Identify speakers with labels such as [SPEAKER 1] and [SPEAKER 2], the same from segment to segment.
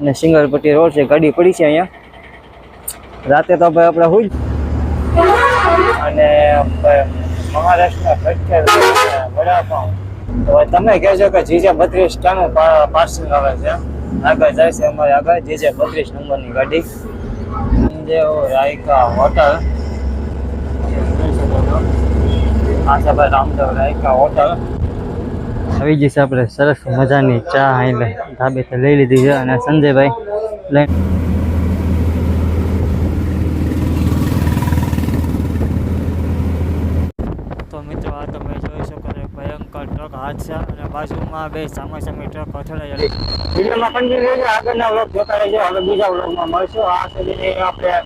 [SPEAKER 1] અને સિંગલપટ્ટી રોડ છે, ગાડી પડી છે અહીંયા. રાતે તો ભાઈ આપણે હોય અને ભાઈ મહારાષ્ટ્રના પ્રખ્યાત વડાપાઉં. હવે તમે કહેજો કે જીજે બત્રીસ ટન પાર્સલ આવે છે. આગળ જાય છે અમારે આગળ, જીજે બત્રીસ નંબરની ગાડી. જે રાયકા હોટલ. આ છે ભાઈ રામદેવ રાયકા હોટલ. આવી જશે આપણે સરસ મજાની ચા એટલે તો લઈ લીધી છે અને સંજયભાઈ લઈ તો મિત્રો આ તમે જોઈ શકો છો ભયંકર ટ્રક હાદસા અને બાજુમાં બે સામે સામે ટ્રક અથડાયેલી વિડીયોમાં કન્ટિન્યુ રહેજો આગળના વ્લોગ જોતા રહેજો. હવે બીજા વ્લોગમાં મળશું. આ સુધી આપણે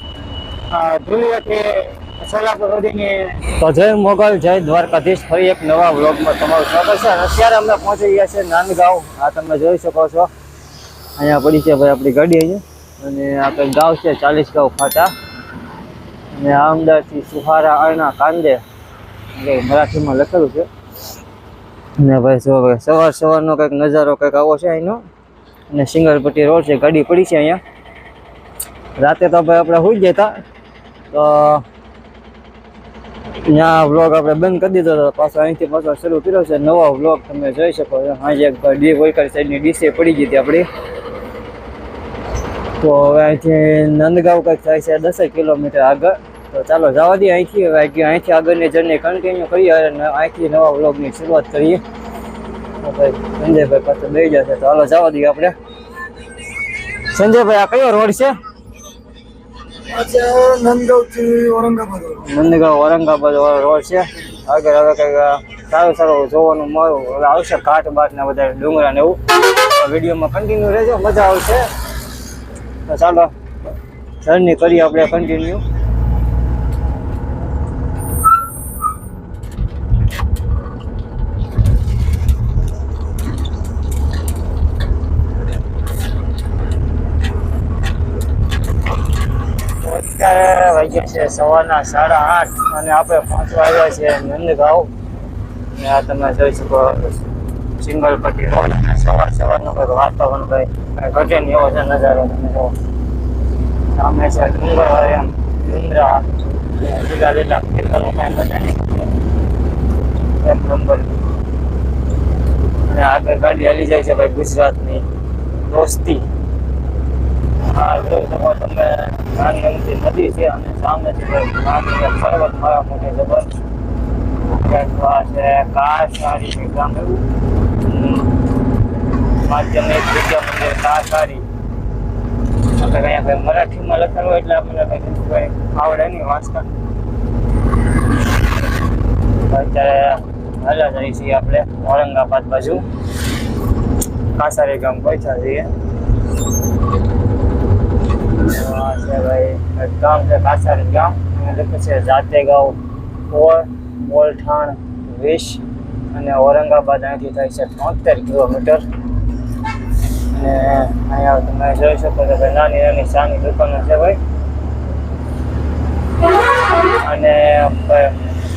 [SPEAKER 1] સુધીની તો જય મોગલ, જય દ્વારકાધીશ. ફરી એક નવા વ્લોગમાં તમારું સ્વાગત છે. અત્યારે અમે પહોંચી ગયા છે નાનગાંવ આ તમે જોઈ શકો છો. અહીંયા પડી છે ભાઈ આપણી ગાડી અહીંયા. અને આ કંઈક ગાંવ છે ચાલીસ ગાંવ ફાટા અને આ અમદાવાદથી સુહારા અરણા કાંદે. એટલે મરાઠીમાં લખેલું છે. ને ભાઈ જો ભાઈ સવાર સવારનો કંઈક નજારો કંઈક આવો છે અહીંનો. અને સિંગલપટ્ટી રોડ છે, ગાડી પડી છે અહીંયા. રાતે તો ભાઈ આપણે હોઈ જતા. તો ત્યાં વ્લોગ આપણે બંધ કરી દીધો હતો પાછો અહીંથી પાછો શરૂ કર્યો છે. નવો વ્લોગ તમે જોઈ શકો છો. આજે એક ડી વોઈકર સાઈડની ડીસે પડી ગઈ હતી આપણી તો હવે અહીંથી નંદગાંવ કંઈક થાય છે દસેક કિલોમીટર આગળ. તો ચાલો જવા દઈએ અહીંથી. હવે અહીંથી આગળની જર્ની કન્ટિન્યુ કરીએ અને અહીંથી નવા વ્લોગની શરૂઆત કરીએ. સંજયભાઈ પાસે બે જશે. તો ચાલો જવા દઈએ આપણે. સંજયભાઈ, આ કયો રોડ છે?
[SPEAKER 2] આજે ઔરંગાબાદ
[SPEAKER 1] નંદગાંવ રોડ છે. આગળ હવે કંઈક સારું સારું જોવાનું મળ્યું હવે આવશે ઘાટ બાટ ને બધા ડુંગરા ને એવું. વિડીયોમાં કન્ટિન્યુ રહેજો, મજા આવશે. ચાલો, જર્ની કરીએ આપણે કન્ટિન્યુ અત્યારે વાગ્યા છે, સવારના સાડા આઠ અને આપણે પહોંચવા આવ્યા છે નંદગાંવ. અને આ તમે જોઈ શકો, સિંગલ પટ્ટી રોડ અને સવાર સવારનો કંઈક વાતાવરણ કંઈ ઘટે નહીં એવો છે નજારો તમે જો સામે છે ડુંગર એમ, ડુંગરા, લીલા લીલા ખેતરો કાંઈ બધા એક નંબર અને આગળ ગાડી હાલી જાય છે ભાઈ ગુજરાતની, દોસ્તી. હા જો તમે નદી છે અને સામે છે પર્વત મારા મોટે જબર છે કાશારી ગામ એવું હમ. માધ્યમિક વિદ્યા મંદિર કાશારી આપણે કઈ આપણે મરાઠીમાં લખેલું હોય એટલે આપણને કઈ કઈ આવડે નહીં વાંચતા અત્યારે હાલ્યા જઈએ છીએ આપણે ઔરંગાબાદ બાજુ કાસારી ગામ પહોંચ્યા છીએ આ છે ભાઈ ગામ છે કાસાર ગામ અને લખે છે જાતેગાંવ પોળ મોલઠાણ વીસ અને ઔરંગાબાદ અહીંથી થાય છે તોતેર કિલોમીટર. અને અહીંયા તમે જોઈ શકો છો કે નાની નાની ચાની દુકાનો છે ભાઈ. અને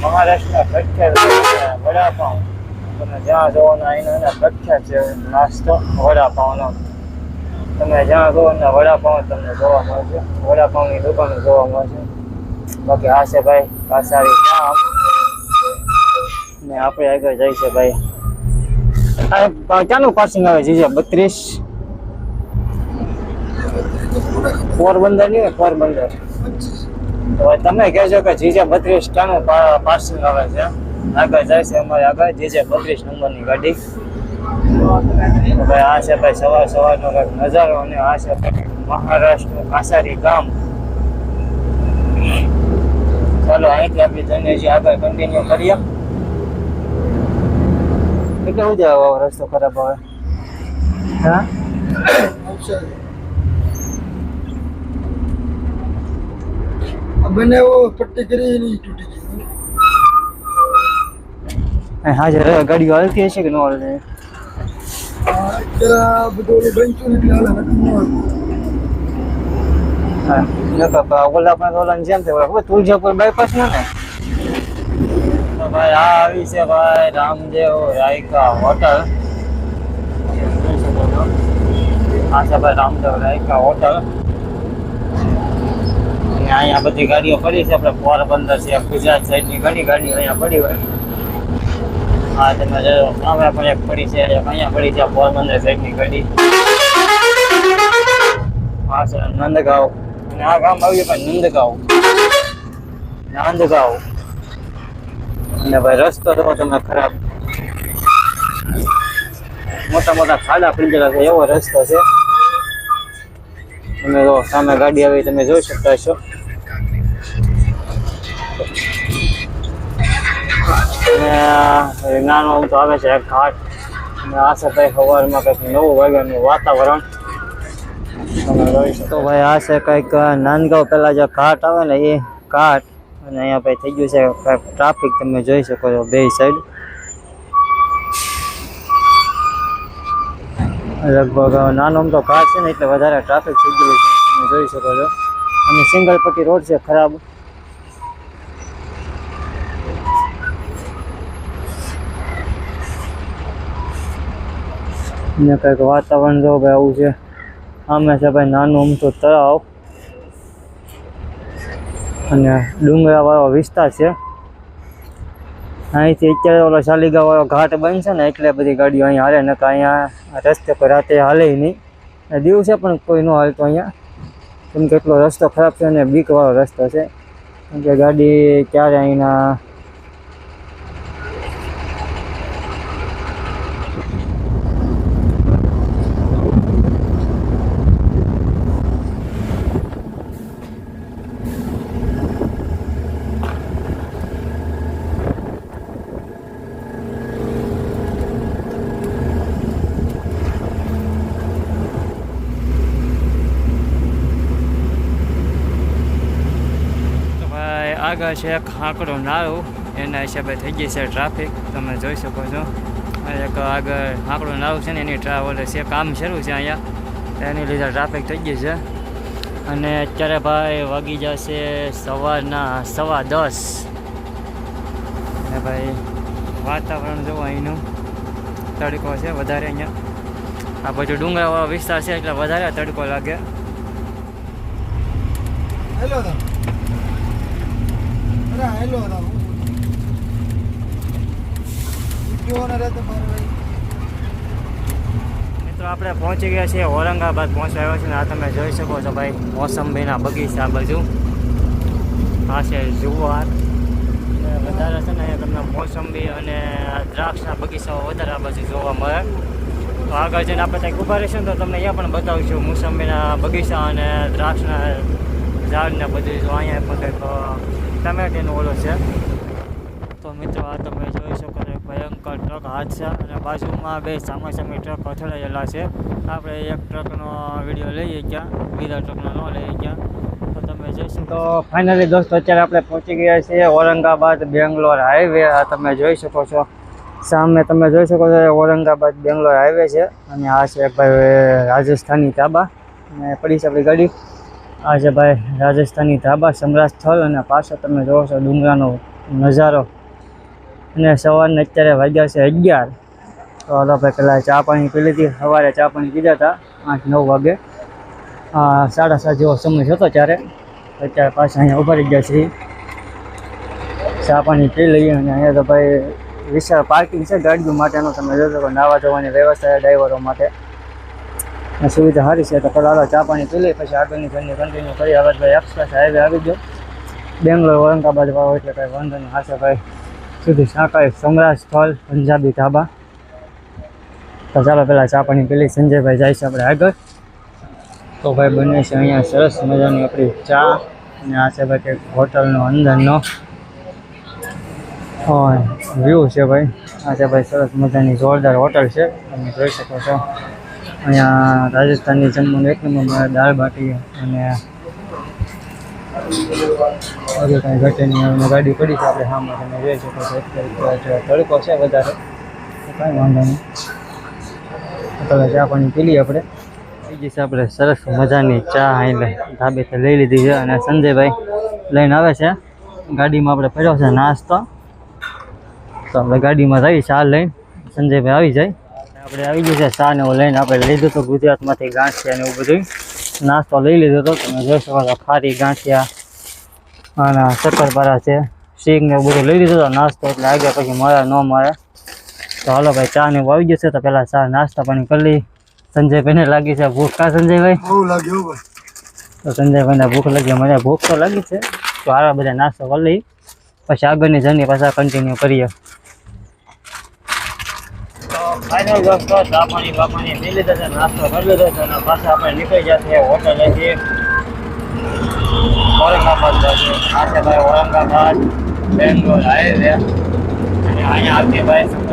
[SPEAKER 1] મહારાષ્ટ્રના પ્રખ્યાત વડાપાઉં. તમે જ્યાં જોવાના અહીંનો પ્રખ્યાત છે નાસ્તો વડાપાઉંનો. તમે જ્યાં કહો ને વડાપાઉં તમને જોવા મળશે. વડાપાઉંની દુકાનો જોવા મળશે. બાકી આ છે ભાઈ કાસારી ગામ ને આપણે આગળ જાય છે ભાઈ. ક્યાંનું પાસિંગ આવે છે બત્રીસ? પોરબંદર નહીં પોરબંદર. તમે કહેજો કે જીજે બત્રીસ ક્યાંનું પાર્સિંગ આવે છે. આગળ જાય છે અમારે આગળ જીજે બત્રીસ નંબરની ગાડી. તો ભાઈ આ છે ભાઈ સવાર સવારનો કંઈક નજારો અને આ છે ભાઈ મહારાષ્ટ્રનું કાસારી ગામ ચાલો અહીંથી આપણી જઈને હજી આગળ કન્ટિન્યુ કરીએ કેટલે સુધી આવો રસ્તો ખરાબ હવે હા
[SPEAKER 2] આ બંને એવો પટ્ટી કરી એની તૂટી ગઈ
[SPEAKER 1] અહીં હાજર ગાડીઓ હાલતી હશે કે ન હાલતી
[SPEAKER 2] આ અત્યારે બધું ઓલું બનતું ને એટલે હાલે નક્કી ન હાલે.
[SPEAKER 1] હા નકર પા ઓલા પણ ઓલા જેમ તે ઓલા ખબર તુલજાપુર બાયપાસ ને ને તો ભાઈ આ આવી છે ભાઈ રામદેવ રાયકા હોટલ આ છે ભાઈ રામદેવ રાયકા હોટલ અને અહીંયા બધી ગાડીઓ પડી છે આપણે પોરબંદર છે ગુજરાત સાઈડની ઘણી ગાડીઓ અહીંયા પડી હોય. હા, તમે જો સામે પણ એક પડી છે, અહીંયા પડી છે પોરબંદર સાઈડની ગાડી. હા નંદગાંવ. અને આ ગામ આવ્યું ભાઈ નંદગાંવ. નાંદગાંવ. અને ભાઈ, રસ્તો તો તમે ખરાબ. મોટા મોટા ખાડા પડી છે, એવો રસ્તો છે. તમે જો, સામે ગાડી આવી, તમે જોઈ શકતા છો નાનો આમ તો આવે છે એક ઘાટ અને આ છે ભાઈ સવારમાં કંઈક નવું વાગ્યાનું વાતાવરણ તમે જોઈ શકો તો ભાઈ આ છે કંઈક નાંદગાંવ પહેલા જે ઘાટ આવે ને એ ઘાટ અને અહીંયા ભાઈ થઈ ગયું છે કંઈક ટ્રાફિક તમે જોઈ શકો છો બે સાઈડ લગભગ નાનો આમ તો ઘાટ છે ને એટલે વધારે ટ્રાફિક થઈ ગયું છે, તમે જોઈ શકો છો. અને સિંગલ પટ્ટી રોડ છે, ખરાબ. ને કંઈક વાતાવરણ જો ભાઈ આવું છે. આમે છે ભાઈ નાનું અમથું તળાવ. અને ડુંગરાવાળો વિસ્તાર છે. અહીંથી અત્યારે ઓલો શાલીગાંવ ઘાટ બનશે ને, એટલે બધી ગાડીઓ અહીંયા હાલે નકા અહીંયા રસ્તે પર રાતે હાલે નહીં. દિવસે પણ કોઈ ન હાલતો અહીંયા. કેમ કે એટલો રસ્તો ખરાબ છે અને બીકવાળો રસ્તો છે. કેમ કે ગાડી ક્યારે અહીંના તો ભાઈ આગળ છે ખાંકડો નાળું, એના હિસાબે થઈ ગઈ છે ટ્રાફિક તમે જોઈ શકો છો. એક આગળ ખાંકડો નાળું છે ને, એની ટ્રાવેલ છે, કામ શરૂ છે અહીંયા. એની લીધે ટ્રાફિક થઈ ગઈ છે. અને અત્યારે ભાઈ વાગી જશે સવારના સવા દસ. ને ભાઈ વાતાવરણ જોવો અહીંનું. તડકો છે વધારે અહીંયા. આ બધું ડુંગરાવાળો વિસ્તાર છે, એટલે વધારે તડકો લાગે.
[SPEAKER 2] હેલો હેલો ભાઈ
[SPEAKER 1] મિત્રો, આપણે પહોંચી ગયા છીએ ઔરંગાબાદ. પહોંચવા આવ્યા છે ને આ તમે જોઈ શકો છો ભાઈ, મોસંબીના બગીચા બાજુ આ છે જુવાર. વધારે છે ને અહીંયા તમને મોસંબી અને દ્રાક્ષના બગીચાઓ વધારે આ બાજુ જોવા મળે. તો આગળ જઈને આપણે ત્યાં ઊભા રહીશું તો તમને અહીંયા પણ બતાવીશું મોસંબીના બગીચા અને દ્રાક્ષના ઝાડને બધું. જો અહીંયા પણ કંઈક ટમેટીનો ઓલો છે. તો મિત્રો આ તમે જોઈ શકો છો ભયંકર ટ્રક હાદસા અને બાજુમાં બે સામા સામે ટ્રક અથડાયેલા છે. આપણે એક ટ્રકનો વીડિયો લઈએ ગયા બીજા ટ્રકનો ન લઈએ ગયા તો તમે જોઈશું તો ફાઇનલી દોસ્તો અત્યારે આપણે પહોંચી ગયા છીએ ઔરંગાબાદ બેંગ્લોર હાઈવે. આ તમે જોઈ શકો છો. સામે તમે જોઈ શકો છો ઔરંગાબાદ બેંગ્લોર હાઈવે છે. અને આ છે ભાઈ રાજસ્થાની ધાબા. અને પડી છે આપણી ગાડી. આ છે ભાઈ રાજસ્થાની ધાબા સમ્રાટ સ્થળ અને પાછળ તમે જોવો છો ડુંગરાનો નજારો. અને સવારને અત્યારે વાગ્યા છે અગિયાર. તો હાલો ભાઈ પહેલાં ચા પાણી પી લીધી. સવારે ચા પાણી પીધા હતા આઠ નવ વાગે. સાડા સાત જેવો સમય હતો ત્યારે. અત્યારે પાછા અહીંયા ઊભા રહી ગયા છીએ. ચા પાણી પી લઈએ અને અહીંયા તો ભાઈ વિશાળ પાર્કિંગ છે ગાડીઓ માટેનું. તમે જોશો નાવા ધોવાની વ્યવસ્થા છે ડ્રાઈવરો માટે. સુવિધા સારી છે તો હાલો ચા પાણી પી લઈ પછી આગળની જર્ની કન્ટિન્યુ કરી. હવે ભાઈ એક્સપ્રેસ હાઈવે આવી ગયો. બેંગ્લોર, ઔરંગાબાદ વાળો એટલે કાંઈ વાંધો નહીં. હાશે ભાઈ. સુધી શાકાહારી સમ્રાટ સ્થળ પંજાબી ધાબા. તો ચાલો પહેલાં ચા પાણી પેલી સંજયભાઈ જાય છે આપણે આગળ. તો ભાઈ બને છે અહીંયા સરસ મજાની આપણી ચા. અને આ ભાઈ કંઈક હોટલનો અંદરનો. વ્યૂ છે ભાઈ. આ ભાઈ સરસ મજાની જોરદાર હોટલ છે. તમે જોઈ શકો છો. અહીંયા રાજસ્થાનની જમવાનું એક નંબર દાળ બાટી અને હજુ કાંઈ ઘટે નહીં ગાડી પડી છે, આપણે સામે તમે જોઈ શકો છો એક તડકો છે વધારે. કાંઈ વાંધો નહીં. તમે ચા પાણી પી લઈએ આપણે. બીજી છે આપણે સરસ મજાની ચા અહીં ધાબેથી લઈ લીધી છે અને સંજયભાઈ લઈને આવે છે. ગાડીમાં આપણે પડ્યો છે નાસ્તો. તો આપણે ગાડીમાં જઈએ, ચા લઈને. સંજયભાઈ આવી જાય. આપણે આવી ગયું છે ચા ને એવું લઈને આપણે લીધું હતું ગુજરાતમાંથી ગાંઠિયા ને એવું બધું નાસ્તો લઈ લીધો હતો તમે જોઈ શકો છો ખારી ગાંઠિયા અને શક્કરપારા છે. શીખ ને એવું બધું લઈ લીધું હતો નાસ્તો એટલે આગળ પછી મળે ન મળે. તો હાલો ભાઈ ચા ને એવું આવી ગયું છે તો પહેલાં ચા નાસ્તા પાણી કરી લઈ સંજયભાઈને લાગી છે ભૂખ કા સંજયભાઈ?
[SPEAKER 2] બહુ લાગ્યું
[SPEAKER 1] તો સંજયભાઈને ભૂખ લાગી મને ભૂખ તો લાગી છે. તો હારા બધા નાસ્તો કરી લઈ પછી આગળની જર્ની પાછા કન્ટિન્યુ કરીએ. તો ફાઇનલ દોસ્તો ચા પાણી બા પાણી પી લીધા છે, નાસ્તો કરી લીધો છે અને પાછા આપણે નીકળી જશે હોટલ છે ઔરંગાબાદ જશે આ છે ભાઈ ઔરંગાબાદ, બેંગ્લોર હાઈવે અને અહીંયા આવતી ભાઈ સુરત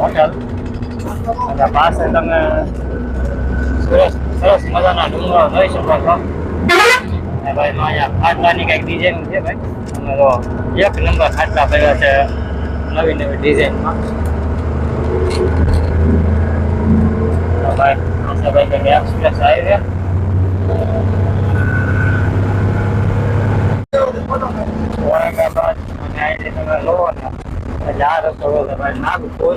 [SPEAKER 1] હોટલ અને પાસે તમે સરસ સરસ મજાના ડુંગરો જોઈ શકો છો. અને ભાઈ અહીંયા ખાટલાની કંઈક ડિઝાઇન છે ભાઈ. અને તો એક નંબર ખાટલા કર્યા છે નવી નવી ડિઝાઇનમાં આ છે ભાઈ કંઈક એક્સપ્રેસ હાઈવે ઔરંગાબાદ તો નાગપુર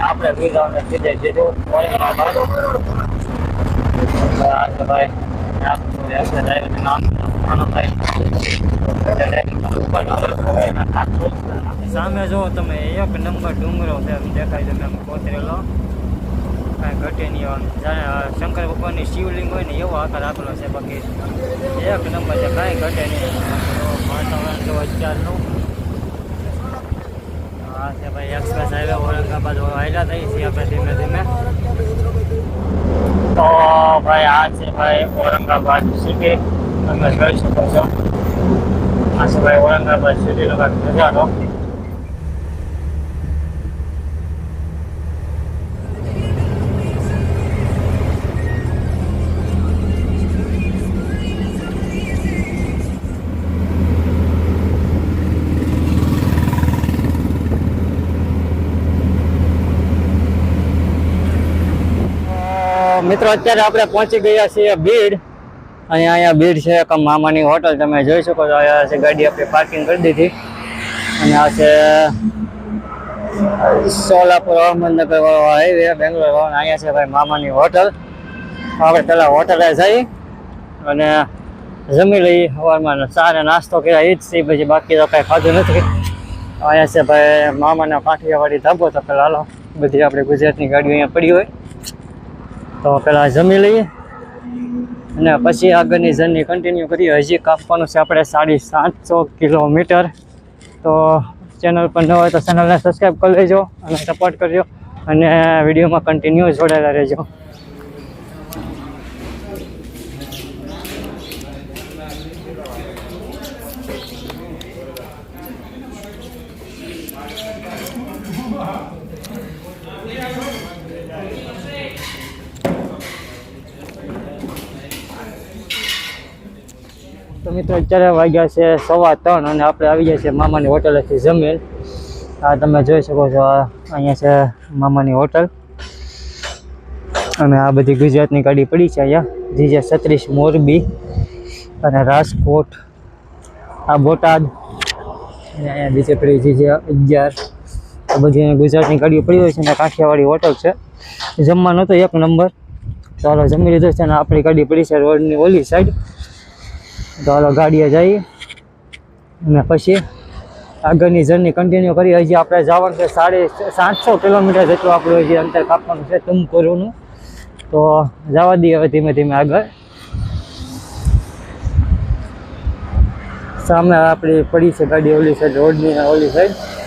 [SPEAKER 1] આપણે બીજાઓને સીધે સીધું ઔરંગાબાદ ભાઈ નાગપુર નામ સામે જો તમે એક નંબર ડુંગરો છે દેખાય તમે મેં કોતરેલો કાંઈ ઘટે નહીં આમ જાણે શંકર ભગવાનની શિવલિંગ હોય ને એવો આકાર આપેલો છે બાકી એક નંબર છે, કાંઈ ઘટે નહીં. વાતાવરણ જો અત્યારનું. હા છે ભાઈ એક્સપ્રેસ હાઈવે ઔરંગાબાદ હાઈલા થઈ છીએ આપણે ધીમે ધીમે. તો ભાઈ આ છે ભાઈ ઔરંગાબાદ સિટી તમે જોઈ શકો છો. આ છે ભાઈ ઔરંગાબાદ સિટીનો નજારો મિત્રો, અત્યારે આપણે પહોંચી ગયા છીએ બીડ અહીંયા અહીંયા બીડ છે એક મામાની હોટલ, તમે જોઈ શકો છો, અહીંયા છે ગાડી આપણે પાર્કિંગ કરી દીધી. અને આ છે સોલાપુર અહમદનગર વાળો હાઈવે બેંગ્લોર વાળો અહીંયા છે ભાઈ મામાની હોટલ. આપણે પહેલાં હોટલે જઈ અને જમી લઈ સવારમાં ચા નાસ્તો કર્યા એ જ છે પછી બાકી તો કાંઈ ખાધું નથી. અહીંયા છે ભાઈ મામાના કાંઠિયાવાડી ધાબો તો પહેલાં હાલો. બધી આપણે ગુજરાતની ગાડીઓ અહીંયા પડી હોય. તો પહેલાં જમી લઈએ. અને પછી આગળની જર્ની કન્ટિન્યુ કરીએ. હજી કાપવાનું છે આપણે સાડી સાતસો કિલોમીટર. તો ચેનલ પર ન હોય તો ચેનલને સબસ્ક્રાઈબ કરી લેજો અને સપોર્ટ કરજો. અને વિડીયોમાં કન્ટિન્યુ જોડાયેલા રહેજો. તો મિત્રો, અત્યારે વાગ્યા છે સવા ત્રણ અને આપણે આવી ગયા છે મામાની હોટલેથી જમીન. આ તમે જોઈ શકો છો અહીંયા છે મામાની હોટલ. અને આ બધી ગુજરાતની ગાડી પડી છે અહીંયા. જીજે છત્રીસ મોરબી અને રાજકોટ, આ બોટાદ, અને અહીંયા બીજે પડી જીજે અગિયાર. આ બધી ગુજરાતની ગાડીઓ પડી હોય છે અને કાઠિયાવાડી હોટલ છે. જમવાનું તો એક નંબર. ચાલો જમી લીધું છે અને આપણી ગાડી પડી છે રોડની ઓલી સાઈડ તો હાલો ગાડીએ જઈએ. અને પછી આગળની જર્ની કન્ટિન્યુ કરી હજી આપણે જવાનું છે સાડી સાતસો કિલોમીટર જેટલું આપણું હજી અંતર કાપવાનું છે તુમકુરુનું. તો જવા દઈએ હવે ધીમે ધીમે આગળ. સામે આપણી પડી છે ગાડી ઓલી સાઈડ રોડની ઓલી સાઈડ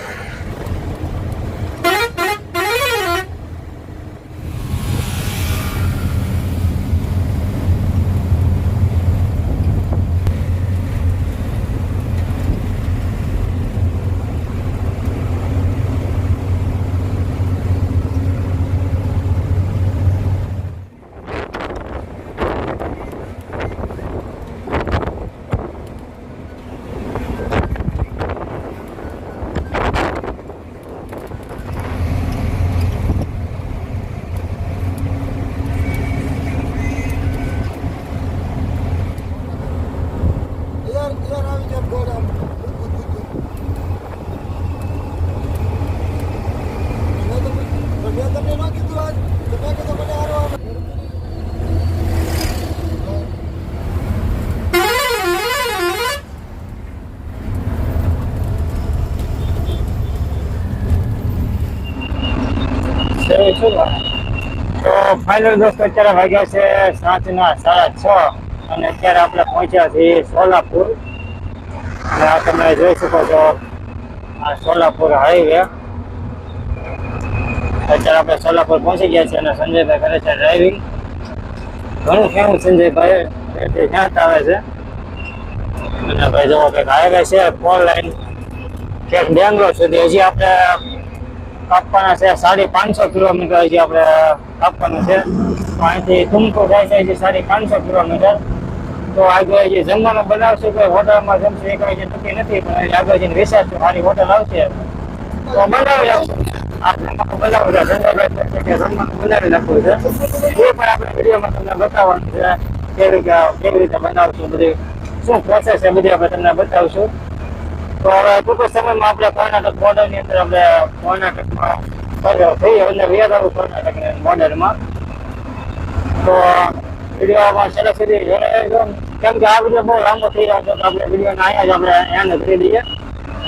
[SPEAKER 1] તો ફાઇનલ દોસ્તો અત્યારે વાગ્યા છે સાંજના સાડા છ. અને અત્યારે આપણે પહોંચ્યા છીએ સોલાપુર. અને આ તમે જોઈ શકો છો, આ સોલાપુર હાઈવે અત્યારે આપણે સોલાપુર પહોંચી ગયા છીએ અને સંજયભાઈ કરે છે ડ્રાઇવિંગ ઘણું કેવું સંજયભાઈ એટલે જ્યાં આવે છે. અને ભાઈ જો કંઈક હાઈવે છે ફોર લાઈન ક્યાંક બેંગ્લોર સુધી. હજી આપણે કાપવાના છે, સાડી પાંચસો કિલોમીટર હજી આપણે કાપવાનું છે. તો અહીંથી ટૂંકો જાય છે હજી સાડી પાંચસો કિલોમીટર. તો આગળ જે જમવાનું બનાવશું કે હોટલમાં જમશું એ કઈ નક્કી નથી, પણ આગળ જઈને વિચારશું, સારી હોટલ આવશે તો બનાવી જમવાનું બનાવી નાખવું છે. એ પણ આપણે વિડીયોમાં તમને બતાવવાનું છે, કેવી રીતે કેવી રીતે બનાવશું બધી, શું પ્રોસેસ છે બધી આપણે તમને બતાવશું. તો હવે ટૂંક સમયમાં આપણે કર્ણાટક બોર્ડરની અંદર આપણે કર્ણાટકમાં થઈ અને વિયાદારું કર્ણાટક બોર્ડરમાં તો વિડીયોમાં છેલ્લે સુધી જોડાઈ રહેજો. કેમ કે આ વીડિયો બહુ લાંબો થઈ રહ્યો છે તો આપણે વિડીયોને અહીંયા જ આપણે એને કરી દઈએ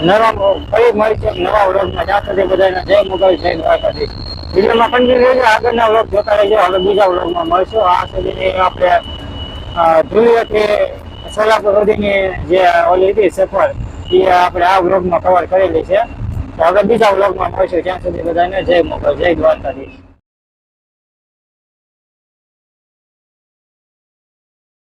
[SPEAKER 1] નવા ફરી મળીશું નવા વ્લોગમાં જ્યાં સુધી બધાને જય મુગલ જય દ્વારકાથી વિડીયોમાં કન્ટિન્યુ રહેજો આગળના વ્લોગ જોતા રહેજો હવે બીજા વ્લોગમાં મળશું આ સુધી આપણે અ, ધુલિયાથી સોલાપુર સુધીની જે ઓલી હતી સફર એ આપણે આ વ્લોગમાં કવર કરેલી છે. તો હવે બીજા વ્લોગમાં મળશું. ત્યાં સુધી બધાને જય મોકલ જય દ્વારકાધીશ.